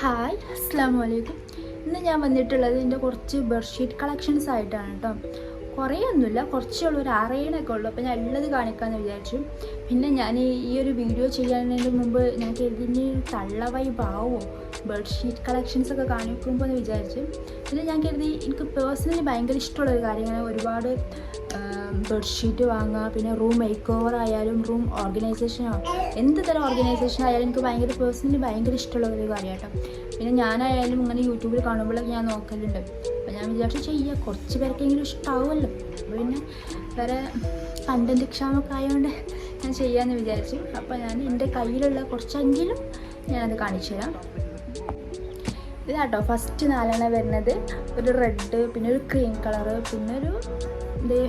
Hi അസ്സാം വലൈക്കും ഇന്ന് ഞാൻ വന്നിട്ടുള്ളത് എന്റെ കുറച്ച് ബെഡ്ഷീറ്റ് കളക്ഷൻസ് ആയിട്ടാണ് കേട്ടോ. കുറേ ഒന്നുമില്ല കുറച്ചേ ഉള്ളൂ ഒരു ആറേഴൊക്കെ ഉള്ളൂ. അപ്പോൾ ഞാൻ ഉള്ളത് കാണിക്കാമെന്ന് വിചാരിച്ചു. പിന്നെ ഞാൻ ഈ ഒരു വീഡിയോ ചെയ്യാനതിന് മുമ്പ് ഞാൻ കരുതി തള്ള വൈബാവോ ബെഡ്ഷീറ്റ് കളക്ഷൻസ് ഒക്കെ കാണിക്കുമ്പോൾ എന്ന് വിചാരിച്ചു. പിന്നെ ഞാൻ കരുതി എനിക്ക് പേഴ്സണലി ഭയങ്കര ഇഷ്ടമുള്ള ഒരു കാര്യമാണ് ഒരുപാട് ബെഡ്ഷീറ്റ് വാങ്ങുക പിന്നെ റൂം മേക്ക് ഓവർ ആയാലും റൂം ഓർഗനൈസേഷനോ എന്ത് തരം ഓർഗനൈസേഷൻ ആയാലും എനിക്ക് ഭയങ്കര പേഴ്സണലി ഭയങ്കര ഇഷ്ടമുള്ള ഒരു കാര്യം കേട്ടോ പിന്നെ ഞാനായാലും ഇങ്ങനെ യൂട്യൂബിൽ കാണുമ്പോഴൊക്കെ ഞാൻ നോക്കലുണ്ട്. അപ്പോൾ ഞാൻ വിചാരിച്ചു ചെയ്യുക കുറച്ച് പേർക്കെങ്കിലും ഇഷ്ടമാവുമല്ലോ അപ്പോൾ പിന്നെ വേറെ കണ്ടന്റ് എക്സാമൊക്കെ ആയതുകൊണ്ട് ഞാൻ ചെയ്യാമെന്ന് വിചാരിച്ചു. അപ്പോൾ ഞാൻ എന്റെ കയ്യിലുള്ള കുറച്ചെങ്കിലും ഞാനത് കാണിച്ചു തരാം. ഇതാട്ടോ ഫസ്റ്റ് നാലെണ്ണം വരുന്നത്. ഒരു റെഡ് പിന്നെ ഒരു ക്രീം കളറ് പിന്നെ ഒരു ഇത്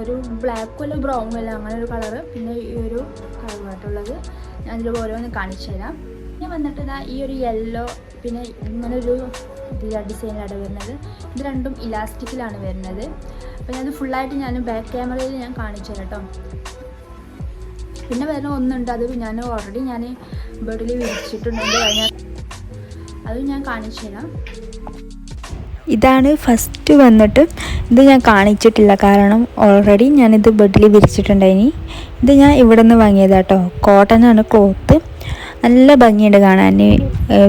ഒരു ബ്ലാക്കും അല്ല ബ്രൗണും അല്ല അങ്ങനെ ഒരു കളറ് പിന്നെ ഈ ഒരു കളറുമായിട്ടുള്ളത് ഞാനിതിൽ ഓരോന്ന് കാണിച്ചു തരാം. പിന്നെ വന്നിട്ട് ഇതാ ഈ ഒരു യെല്ലോ പിന്നെ ഇങ്ങനെ ഒരു ഡിസൈനിലാണ് വരുന്നത്. ഇത് രണ്ടും ഇലാസ്റ്റിക്കിലാണ് വരുന്നത്. അപ്പം ഞാനത് ഫുള്ളായിട്ട് ഞാൻ ബാക്ക് ക്യാമറയിൽ ഞാൻ കാണിച്ചു കേട്ടോ പിന്നെ വരുന്ന ഒന്നുണ്ട്. അത് ഞാൻ ഓൾറെഡി ഞാൻ ബെഡിൽ വിരിച്ചിട്ടുണ്ട്. കഴിഞ്ഞ അത് ഞാൻ കാണിച്ചു തരാം. ഇതാണ് ഫസ്റ്റ് വന്നിട്ട്. ഇത് ഞാൻ കാണിച്ചിട്ടില്ല. കാരണം ഓൾറെഡി ഞാനിത് ബെഡിൽ വിരിച്ചിട്ടുണ്ടായിനി. ഇത് ഞാൻ ഇവിടെ നിന്ന് വാങ്ങിയതാട്ടോ കോട്ടനാണ് ക്ലോത്ത് നല്ല ഭംഗിയുണ്ട് കാണാൻ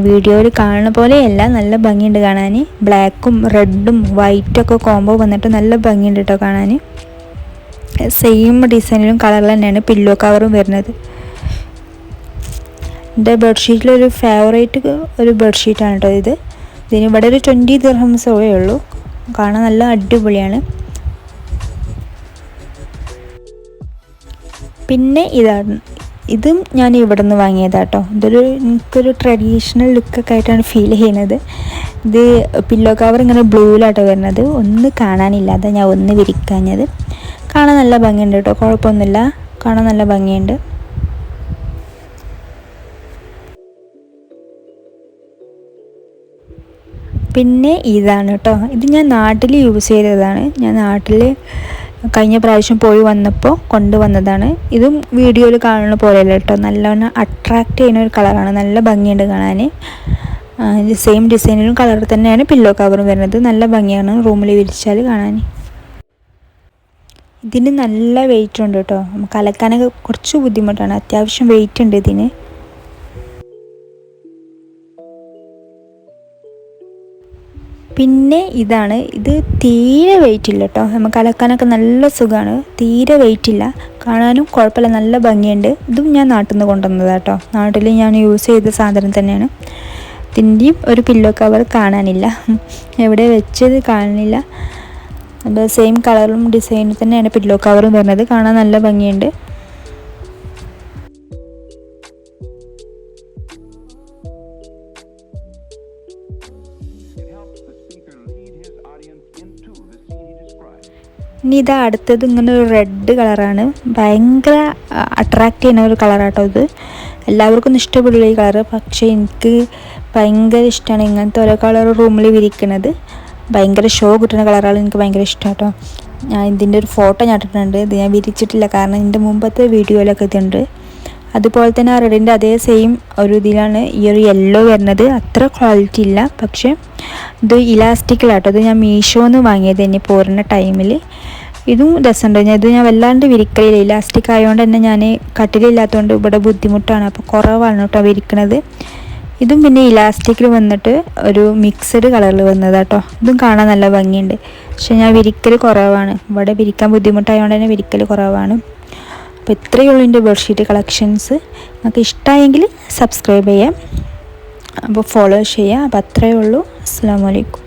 വീഡിയോയിൽ കാണുന്ന പോലെയല്ല നല്ല ഭംഗിയുണ്ട് കാണാൻ ബ്ലാക്കും റെഡും വൈറ്റൊക്കെ കോംബോ വന്നിട്ട് നല്ല ഭംഗിയുണ്ട് കേട്ടോ കാണാൻ സെയിം ഡിസൈനിലും കളറിൽ തന്നെയാണ് പില്ലോ കവറും വരുന്നത്. എന്റെ ബെഡ്ഷീറ്റിലൊരു ഫേവറേറ്റ് ഒരു ബെഡ്ഷീറ്റാണ് കേട്ടോ ഇത്. ഇതിന് ഇവിടെ ഒരു ട്വന്റി ദിർഹംസോവേ ഉള്ളൂ. കാണാൻ നല്ല അടിപൊളിയാണ്. പിന്നെ ഇതാണ്. ഇതും ഞാൻ ഇവിടെ നിന്ന് വാങ്ങിയതാട്ടോ ഇതൊരു എനിക്കൊരു ട്രഡീഷണൽ ലുക്കൊക്കെ ആയിട്ടാണ് ഫീൽ ചെയ്യുന്നത്. ഇത് പില്ലോ കവർ ഇങ്ങനെ ബ്ലൂവിലാട്ടോ വരുന്നത്. ഒന്ന് കാണാനില്ലാതെ ഞാൻ ഒന്ന് വിരിക്കാഞ്ഞത്. കാണാൻ നല്ല ഭംഗിയുണ്ട് കേട്ടോ കുഴപ്പമൊന്നുമില്ല. കാണാൻ നല്ല ഭംഗിയുണ്ട്. പിന്നെ ഇതാണ് കേട്ടോ ഇത് ഞാൻ നാട്ടിൽ യൂസ് ചെയ്തതാണ്. ഞാൻ നാട്ടിൽ കഴിഞ്ഞ പ്രാവശ്യം പോയി വന്നപ്പോൾ കൊണ്ടുവന്നതാണ്. ഇതും വീഡിയോയിൽ കാണുന്ന പോലെയല്ല കേട്ടോ. നല്ലവണ്ണം അട്രാക്റ്റ് ചെയ്യുന്ന ഒരു കളറാണ് നല്ല ഭംഗിയുണ്ട് കാണാൻ സെയിം ഡിസൈനിലും കളർ തന്നെയാണ് പില്ലോ കവറും വരുന്നത്. നല്ല ഭംഗിയാണ് റൂമിൽ വിരിച്ചാൽ കാണാൻ ഇതിന് നല്ല വെയിറ്റ് ഉണ്ട് കേട്ടോ. നമുക്ക് അലക്കാനൊക്കെ കുറച്ച് ബുദ്ധിമുട്ടാണ്. അത്യാവശ്യം വെയിറ്റ് ഉണ്ട് ഇതിന്. പിന്നെ ഇതാണ് ഇത് തീരെ വെയിറ്റ് ഇല്ല കേട്ടോ നമുക്ക് അലക്കാനൊക്കെ നല്ല സുഖമാണ് തീരെ വെയിറ്റ് ഇല്ല. കാണാനും കുഴപ്പമില്ല. നല്ല ഭംഗിയുണ്ട്. ഇതും ഞാൻ നാട്ടിൽ നിന്ന് കൊണ്ടുവന്നതാണ് കേട്ടോ നാട്ടിൽ ഞാൻ യൂസ് ചെയ്ത സാധനം തന്നെയാണ്. ഇതിന്റെയും ഒരു പില്ലോ കവർ കാണാനില്ല. എവിടെ വെച്ചത് കാണാനില്ല. അപ്പോൾ സെയിം കളറും ഡിസൈനും തന്നെയാണ് പില്ലോ കവറും വരുന്നത്. കാണാൻ നല്ല ഭംഗിയുണ്ട്. ഇനി ഇതാ അടുത്തത് ഇങ്ങനെ ഒരു റെഡ് കളറാണ് ഭയങ്കര അട്രാക്റ്റ് ചെയ്യുന്ന ഒരു കളറാട്ടോ ഇത്. എല്ലാവർക്കും ഇഷ്ടപ്പെടില്ല ഈ കളറ് പക്ഷേ എനിക്ക് ഭയങ്കര ഇഷ്ടമാണ് ഇങ്ങനത്തെ ഓരോ കളർ റൂമിൽ വിരിക്കുന്നത് ഭയങ്കര ഷോ കിട്ടുന്ന കളറാണ് എനിക്ക് ഭയങ്കര ഇഷ്ടം കേട്ടോ ഞാൻ ഇതിന്റെ ഒരു ഫോട്ടോ ഞാൻ ഇട്ടിട്ടുണ്ട്. ഇത് ഞാൻ വിരിച്ചിട്ടില്ല. കാരണം ഇതിന്റെ മുമ്പത്തെ വീഡിയോയിലൊക്കെ ഇതുണ്ട് അതുപോലെ തന്നെ ആ റെഡിന്റെ അതേ സെയിം ഒരു ഇതിലാണ് ഈ ഒരു യെല്ലോ വരുന്നത്. അത്ര ക്വാളിറ്റി ഇല്ല. പക്ഷേ ഇത് ഇലാസ്റ്റിക്കിലാട്ടോ ഇത് ഞാൻ മീഷോന്ന് വാങ്ങിയത് തന്നെ പോരുന്ന ടൈമിൽ ഇതും രസമുണ്ട് ഞാൻ ഇത് ഞാൻ വല്ലാണ്ട് വിരിക്കലില്ല. ഇലാസ്റ്റിക് ആയതുകൊണ്ട് തന്നെ ഞാൻ കട്ടിലില്ലാത്തതുകൊണ്ട് ഇവിടെ ബുദ്ധിമുട്ടാണ്. അപ്പോൾ കുറവാണ് കേട്ടോ വിരിക്കണത്. ഇതും പിന്നെ ഇലാസ്റ്റിക്കിൽ വന്നിട്ട് ഒരു മിക്സഡ് കളറിൽ വന്നതാട്ടോ ഇതും കാണാൻ നല്ല ഭംഗിയുണ്ട്. പക്ഷെ ഞാൻ വിരിക്കൽ കുറവാണ്. ഇവിടെ വിരിക്കാൻ ബുദ്ധിമുട്ടായതുകൊണ്ട് തന്നെ വിരിക്കൽ കുറവാണ്. അപ്പോൾ ഇത്രയേ ഉള്ളൂ എന്റെ ബെഡ്ഷീറ്റ് കളക്ഷൻസ് നിങ്ങൾക്ക് ഇഷ്ടമായെങ്കിൽ സബ്സ്ക്രൈബ് ചെയ്യാം. അപ്പോൾ ഫോളോ ചെയ്യാം അപ്പോൾ അത്രയേ ഉള്ളൂ. അസ്സാം വലൈക്കും